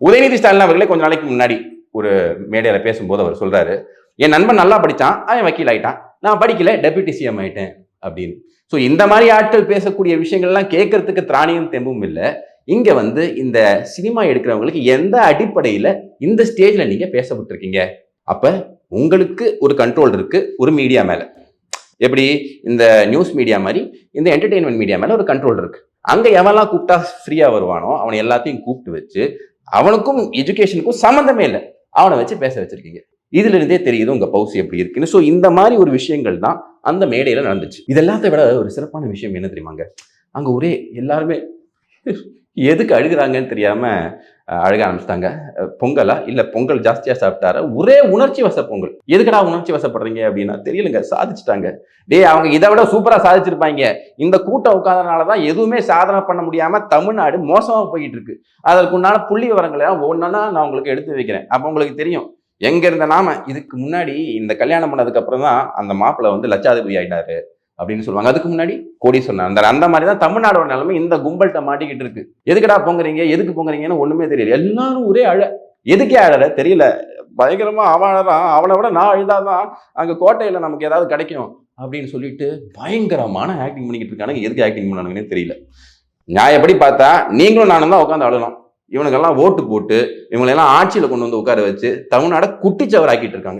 உதயநிதி ஸ்டாலின் அவர்களே கொஞ்ச நாளைக்கு முன்னாடி ஒரு மேடையில பேசும்போது அவர் சொல்றாரு என் நண்பன் நல்லா படித்தான் அவன் வக்கீல் ஆயிட்டான். நான் படிக்கல டெபுட்டி சிஎம் ஆயிட்டேன். அப்படின்னு. ஸோ இந்த மாதிரி ஆட்கள் பேசக்கூடிய விஷயங்கள்லாம் கேட்கறதுக்கு திராணியும் தெம்பும் இல்லை. இங்க வந்து இந்த சினிமா எடுக்கிறவங்களுக்கு எந்த அடிப்படையில இந்த ஸ்டேஜ்ல நீங்க பேசப்பட்டிருக்கீங்க? அப்ப உங்களுக்கு ஒரு கண்ட்ரோல் இருக்கு ஒரு மீடியா மேல. எப்படி? இந்த நியூஸ் மீடியா மாதிரி இந்த என்டர்டெயின்மெண்ட் மீடியா மேல ஒரு கண்ட்ரோல் இருக்கு. அங்க எவெல்லாம் கூப்பிட்டா ஃப்ரீயா வருவானோ அவனை எல்லாத்தையும் கூப்பிட்டு வச்சு அவனுக்கும் எஜுகேஷனுக்கும் சம்மந்தமே இல்லை. அவனை வச்சு பேச வச்சிருக்கீங்க. இதுல இருந்தே தெரியுது உங்க பவுசி எப்படி இருக்குன்னு. ஸோ இந்த மாதிரி ஒரு விஷயங்கள் தான் அந்த மேடையில நடந்துச்சு. இதெல்லாத்த விட ஒரு சிறப்பான விஷயம் என்ன தெரியுமாங்க? அங்க ஒரே எல்லாருமே எதுக்கு அழுகுறாங்கன்னு தெரியாம அழக ஆரம்பிச்சிட்டாங்க. பொங்கலா? இல்ல பொங்கல் ஜாஸ்தியா சாப்பிட்டாரா? ஒரே உணர்ச்சி வச பொங்கல். எதுக்குடா உணர்ச்சி வசப்படுறீங்க அப்படின்னா தெரியலங்க சாதிச்சுட்டாங்க. டேய் அவங்க இதை விட சூப்பரா சாதிச்சிருப்பாங்க. இந்த கூட்டம் உட்கார்ந்தனால தான் எதுவுமே சாதனை பண்ண முடியாம தமிழ்நாடு மோசமா போயிட்டு இருக்கு அதற்குண்டான புள்ளி விவரங்களை ஒன்னா நான் உங்களுக்கு எடுத்து வைக்கிறேன். அப்ப உங்களுக்கு தெரியும். எங்க இருந்த நாம? இதுக்கு முன்னாடி இந்த கல்யாணம் பண்ணதுக்கு அப்புறம் தான் அந்த மாப்பிள்ளை வந்து லட்சாதிபதி ஆயிட்டாரு. அப்படின்னு சொல்லுவாங்க. அதுக்கு முன்னாடி கோடீஸ்வரன் அந்த அந்த மாதிரி தான் தமிழ்நாடோட நிலைமை இந்த கும்பல்கிட்ட மாட்டிக்கிட்டு இருக்கு. எதுக்கடா பொங்குறீங்க? எதுக்கு பொங்குறீங்கன்னு ஒண்ணுமே தெரியல. எல்லாரும் ஒரே அழ. எதுக்கே அழற தெரியல. பயங்கரமா அவன் அழறான். அவனை விட நான் அழுதாதான் அங்க கோட்டையில நமக்கு ஏதாவது கிடைக்கும் அப்படின்னு சொல்லிட்டு பயங்கரமான ஆக்டிங் பண்ணிக்கிட்டு இருக்கானுங்க. எதுக்கு ஆக்டிங் பண்ணானுங்கன்னே தெரியல. நியாயப்படி பார்த்தா நீங்களும் நானும் தான் உட்காந்து அழலாம் இவனுக்கெல்லாம் ஓட்டு போட்டு இவங்களெல்லாம் ஆட்சியில் கொண்டு வந்து உட்கார வச்சு தமிழ்நாட குட்டிச்சவர் ஆக்கிட்டு இருக்காங்க.